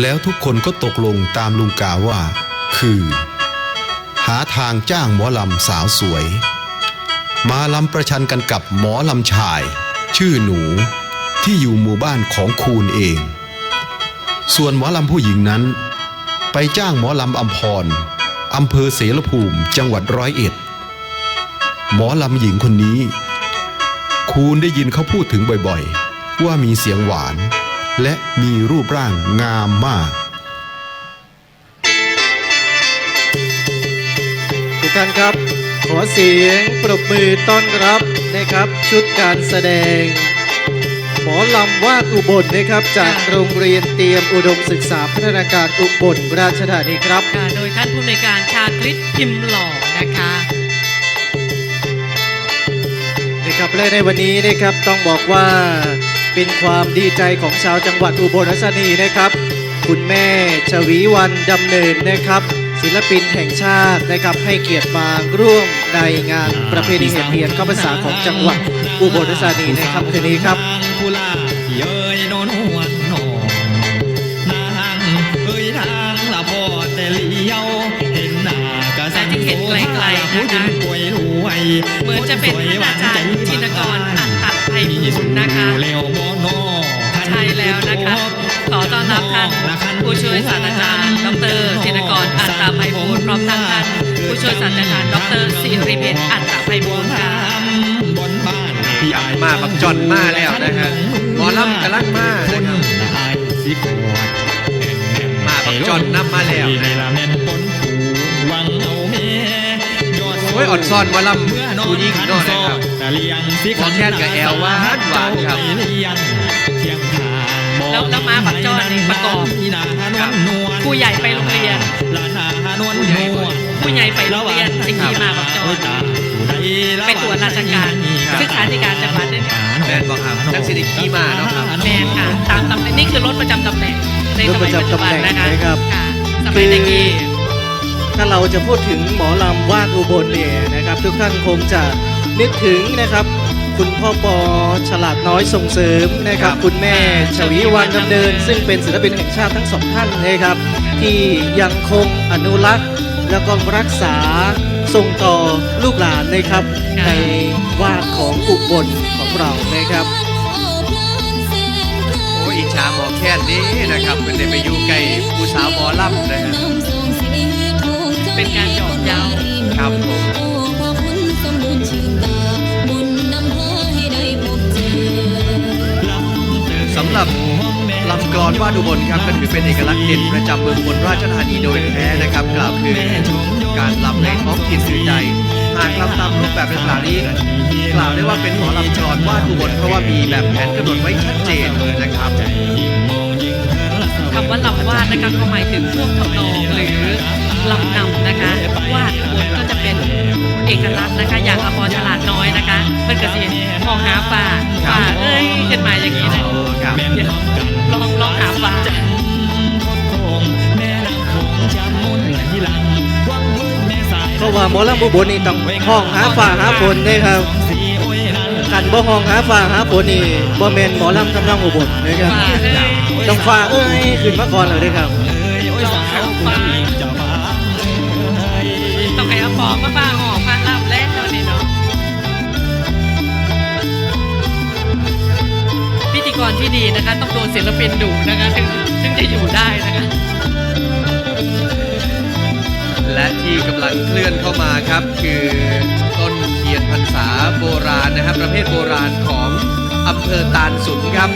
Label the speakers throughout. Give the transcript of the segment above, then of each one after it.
Speaker 1: แล้วทุกคนก็ตกลงตามลุงกาว่า คือ หาทางจ้างหมอลำสาวสวย มาลำประชันกันกับหมอลำชาย ชื่อหนูที่อยู่หมู่บ้านของคูณเอง ส่วนหมอลำผู้หญิงนั้น ไปจ้างหมอลำอัมพรอำเภอเสรภูมิจังหวัดร้อยเอ็ด หมอลำหญิงคนนี้ คูณได้ยินเขาพูดถึงบ่อยๆ ว่ามีเสียงหวาน และมีรูปร่างงามมาก
Speaker 2: ทุกท่านครับ ขอเสียงปรบมือต้อนรับนะครับ ชุดการแสดง หมอลำวาดอุบลนะครับ จากโรงเรียนเตรียมอุดมศึกษาพัฒนาการอุบลราชธานีครับ
Speaker 3: ค่ะโดยท่านผู้อำนวยการชาคริตพิมพ์หล่อนะคะ
Speaker 2: นะครับและในวันนี้นะครับต้องบอกว่า เป็นความดีใจของชาวจังหวัดอุบลราชธานีนะครับ คุณแม่ชวีวันดำเนินนะครับ ศิลปินแห่งชาตินะครับให้เกียรติมาร่วมในงานประเพณีแห่เทียนเข้าพรรษาของจังหวัดอุบลราชธานีในค่ำคืนนี้ครับ
Speaker 4: ผู้ลาเย้ยโนนหวนหนอนางเอ้ยทางละพ่อแต่เลี้ยวเห็นหน้ากะสัน
Speaker 3: แต่ที่เห็นไกลๆนะคะ
Speaker 4: ผู้ดินป่วยรวย
Speaker 3: เหมือนจะเป็นท่านอาจารย์ธินกรอัต ตไพบูลย์นะคะ
Speaker 4: เร็วบ่นอ
Speaker 3: ใช่แล้วนะคะ ขอต้อนรับท่านผู้ช่วยศาสตราจารย์ดรธินกรอัตตไพบูลย์พร้อมทั้งท่านผู้ช่วยศาสตราจารย์ดรสิริเพชรอัตตไพบูลย์ค่ะ
Speaker 4: บนบ้าน
Speaker 2: พี่อัมาบักจอนมาแล้วนะฮะหมอลำกำลังมานะครับ
Speaker 4: อายสิขวด
Speaker 2: มาบักจอนนำมาแล้ว
Speaker 4: ในละเม่นปนผูวังเอาเมยอด
Speaker 2: โอ้ยอ่อนซ่อนหมอลำ ผู้หญิงเนาะนะครับ
Speaker 4: แต่เลี้ยงสิ
Speaker 2: ขอแค่นกับแอลหวานหวานครับ
Speaker 4: เลี้ยงเทียงทาง
Speaker 3: แล้วแล้วมาบักจ้อนนี่ประกอบ
Speaker 4: ครับ
Speaker 3: ครูใหญ่ไปโรงเรียน
Speaker 4: ลานานวลนวล
Speaker 3: ผู้ใหญ่ไปโรงเรียนสิงห์มาบักจอนไปตรวจราชการ
Speaker 2: ครับ
Speaker 3: ซึ่งราชการจังหวัดเนี่ย
Speaker 2: แม่นบอกครับจังสิได้ขี่มาเนาะครับ
Speaker 3: แมนค่ะตามตำแหน่งนี่คือรถประจำตำแหน่งในสมัยปัจจุบันนะคะ
Speaker 2: รถประจำตำแหน่งนะครับ
Speaker 3: ค่ะสมัยตะกี้
Speaker 2: ถ้าเราจะพูดถึงหมอลำวาดอุบลเนี่ยนะครับ ทุกท่านคงจะนึกถึงนะครับ คุณพ่อปอฉลาดน้อยส่งเสริมนะครับ คุณแม่ชวีวันดำเนิน ซึ่งเป็นศิลปินแห่งชาติทั้งสองท่านนะครับ ที่ยังคงอนุรักษ์ แล้วก็รักษาส่งต่อลูกหลานนะครับ
Speaker 3: ค่ะ
Speaker 2: ในวาดของอุบลของเรานะครับโอ้อิจฉาหมอแค่นนี้นะครับเป็นได้ไปอยู่ใกล้ผู้สาวหมอลำนะฮะ
Speaker 3: เป็นการหยอกเย้า
Speaker 2: ครับผมสำหรับลำกลอนวาดอุบลครับก็ถือเป็นเอกลักษณ์เด่นประจำเมืองบลราชธานีโดยแท้นะครับกล่าวคือการลำในท้องถิ่นสื่อใดหากลำตามรูปแบบดังกล่าวนี้กล่าวได้ว่าเป็นหมอลำกลอนวาดอุบลเพราะว่ามีแบบแผนกำหนดไว้ชัดเจนนะครับ
Speaker 3: นะคะก็หมายถึงพวกทำนองหรือลำนำนะคะวาดบนก็จะเป็นเอกลักษณ์นะคะอย่างอภรฉลาดน้อยนะคะมันก็จะมองหาป่าป่าเอ้ยขึ้นมาอย่างนี้นะ
Speaker 2: ครับ
Speaker 3: เดี๋ยลองลองหาป่า
Speaker 2: เพราะว่าหมอลำอุบลนี่ต้องห้องหาฝ่าหาฝนนี่ครับ กันบ่ห้องหาฝ่าหาฝนนี่บ่แม่นหมอลำทำนองอุบลนะครับ
Speaker 3: ป่าเอ้ย
Speaker 2: ต้องฝ่าเอ้ยขึ้นมาก่อนเลยเด้อครับ
Speaker 3: ลองหาป่าต้องให้เอาปองมาป้าหอมพาลับแล้วนี่เนาะพิธีกรที่ดีนะคะ ต้องโดนศิลปินดุนะคะถึงถึงจะอยู่ได้นะคะ
Speaker 2: และที่กำลังเคลื่อนเข้ามาครับคือต้นเทียนพ รรษาโบราณนะครับ ประเภทโบราณของอำเภอตาลสุมครับ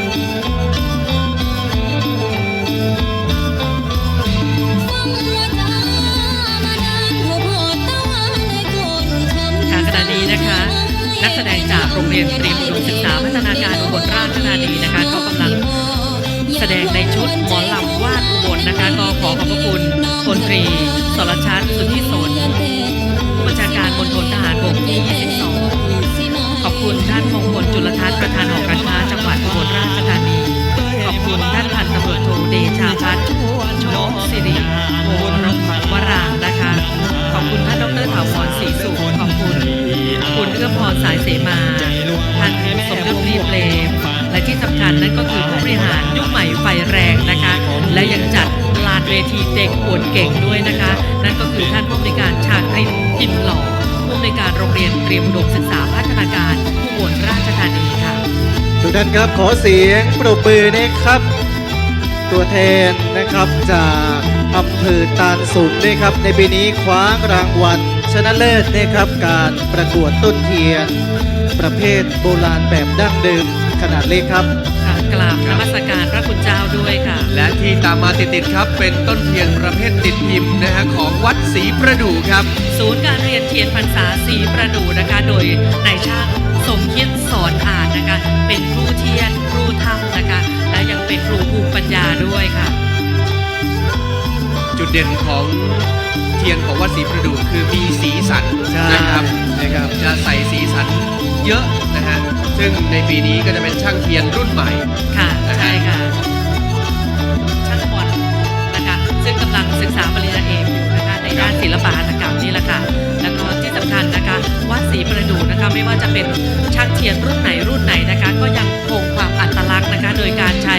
Speaker 3: ค่ะขณะนี้นะคะ นักแสดงจากโรงเรียนเตรียมอุดมศึกษาพัฒนาการอุบลราชธานีนะคะก็กำลังแสดงในชุดหมอลานมงคลจุลทัศน์ประธานหอการค้าจังหวัดอุบลราชธานี ขอบคุณท่านพันตำรวจโทเดชาพัฒน์โชคสิริโวรวรางนะคะ ขอบคุณท่านดรถาวรศรีสุขขอบคุณ คุณเอื้อพรสายเสมาท่านสมยศรีเปลมและที่สำคัญนั่นก็คือผู้บริหารยุคใหม่ไฟแรงนะคะ และยังจัดลานเวทีเด็กอวดเก่งด้วยนะคะ นั่นก็คือท่าน
Speaker 2: ทุกท่านครับขอเสียงปรบมือนะครับ ตัวแทนนะครับจากอำเภอตาลสุมด้วยครับ ในปีนี้คว้ารางวัลชนะเลิศนะครับการประกวดต้นเทียน ประเภทโบราณแบบดั้งเดิมขนาดเล็กครับ
Speaker 3: ค่ะกราบนมัสการพระคุณเจ้าด้วยค่ะ
Speaker 5: และที่ตามมาติดๆครับ เป็นต้นเทียนประเภทติดพิมพ์นะฮะของวัดศรีประดู่ครับ
Speaker 3: ศูนย์การเรียนเทียนพรรษาสีประดูนะคะ โดยนายช่างสมคิดสอนอ่านนะคะ เป็น ด
Speaker 5: เด่นของเทียนของวัดศรีประดู่คือมีสีสัน
Speaker 2: ใช่
Speaker 5: นะครับ
Speaker 2: นะครับ
Speaker 5: จะใส่สีสันเยอะนะฮะซึ่งในปีนี้ก็จะเป็นช่างเทียนรุ่นใหม่
Speaker 3: ค่ะใช่ค่ะช่างบอลนะคะซึ่งกำลังศึกษาปริญญาเอกอยู่นะคะในด้านศิลปะหัตถกรรมนี่แหละค่ะแล้วก็ที่สำคัญนะคะวัดศรีประดูนะคะไม่ว่าจะเป็นช่างเทียนรุ่นไหนรุ่นไหนนะคะ ก็ยังคงความอัตลักษณ์นะคะ โดยการใช้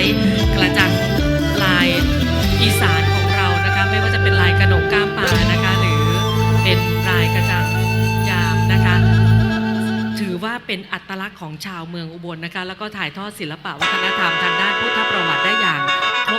Speaker 3: เป็นอัตลักษณ์ของชาวเมืองอุบลนะคะ แล้วก็ถ่ายทอดศิลปะวัฒนธรรมทางด้านพุทธประวัติได้อย่างครบ